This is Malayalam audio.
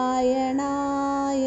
നാരായണായ.